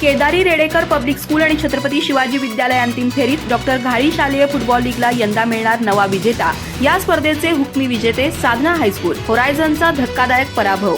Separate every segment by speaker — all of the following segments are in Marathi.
Speaker 1: केदारी रेडेकर पब्लिक स्कूल आणि छत्रपती शिवाजी विद्यालय अंतिम फेरीत डॉक्टर घाळी शालेय फुटबॉल लीगला यंदा मिळणार नवा विजेता. या स्पर्धेचे हुकमी विजेते साधना हायस्कूल. होरायझनचा धक्कादायक पराभव.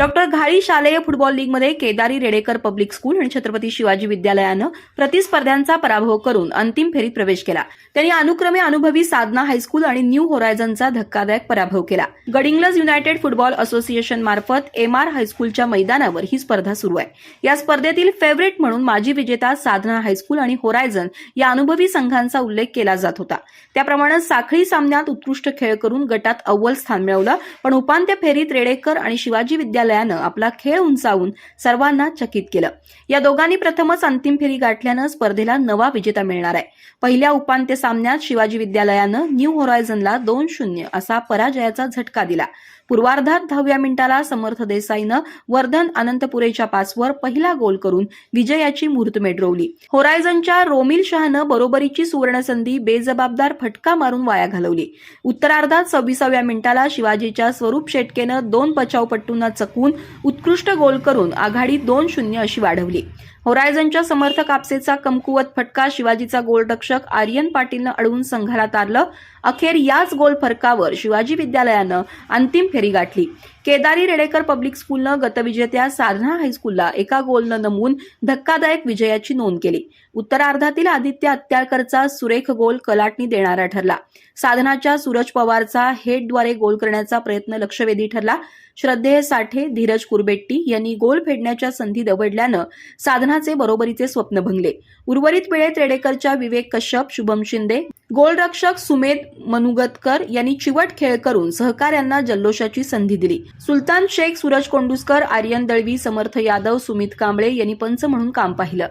Speaker 1: डॉक्टर घाळी शालेय फुटबॉल लीगमध्ये केदारी रेडेकर पब्लिक स्कूल आणि छत्रपती शिवाजी विद्यालयानं प्रतिस्पर्ध्यांचा पराभव करून अंतिम फेरीत प्रवेश केला. त्यांनी अनुक्रमे अनुभवी साधना हायस्कूल आणि न्यू होरायझनचा धक्कादायक पराभव केला. गडिंग्लज युनायटेड फुटबॉल असोसिएशन मार्फत एम आर हायस्कूलच्या मैदानावर ही स्पर्धा सुरू आहे. या स्पर्धेतील फेवरेट म्हणून माजी विजेता साधना हायस्कूल आणि होरायझन या अनुभवी संघांचा उल्लेख केला जात होता. त्याप्रमाणे साखळी सामन्यात उत्कृष्ट खेळ करून गटात अव्वल स्थान मिळवलं पण उपांत्य फेरीत रेडेकर आणि शिवाजी विद्यालय विद्यालयानं आपला खेळ उंचावून सर्वांना चकित केलं. या दोघांनी प्रथमच अंतिम फेरी गाठल्यानं स्पर्धेला नवा विजेता मिळणार आहे. पहिल्या उपांत्य सामन्यात शिवाजी विद्यालयानं न्यू होरायझनला दोन शून्य असा पराजयाचा झटका दिला. पूर्वार्धात दहाव्या मिनिटाला समर्थ देसाईनं वर्धन अनंतपुरेच्या पासवर पहिला गोल करून विजयाची मुहूर्तमेढ रोवली होरायझनच्या रोमिल शहानं बरोबरीची सुवर्णसंधी बेजबाबदार फटका मारून वाया घालवली. उत्तरार्धात सव्वीसाव्या मिनिटाला शिवाजीच्या स्वरूप शेटकेनं दोन बचावपट्टूंना चकवून उत्कृष्ट गोल करून आघाडी दोन शून्य अशी वाढवली. होरायझनच्या समर्थ कापसेचा कमकुवत फटका शिवाजीचा गोलरक्षक आर्यन पाटीलनं अडवून संघाला तारलं. अखेर याच गोल फरकावर शिवाजी विद्यालयानं अंतिम फेर फेरी गाठली. केदारी रेडेकर पब्लिक स्कूलनं गतविजेत्या साधना हायस्कूलला एका गोलनं नमवून धक्कादायक विजयाची नोंद केली. उत्तरार्धातील आदित्य अत्याळकरचा सुरेख गोल कलाटणी देणारा ठरला. साधनाच्या सूरज पवारचा हेडद्वारे गोल करण्याचा प्रयत्न लक्षवेधी ठरला. श्रद्धेय साठे धीरज कुरबेट्टी यांनी गोल फेडण्याच्या संधी दवडल्यानं साधनाचे बरोबरीचे स्वप्न भंगले. उर्वरित वेळेत रेडेकरच्या विवेक कश्यप शुभम शिंदे गोलरक्षक सुमेध मनुगतकर यांनी चिवट खेळ करून सहकाऱ्यांना जल्लोषाची संधी दिली. सुलतान शेख सूरज कोंडुसकर आर्यन दळवी समर्थ यादव सुमित कांबळे यांनी पंच म्हणून काम पाहिलं.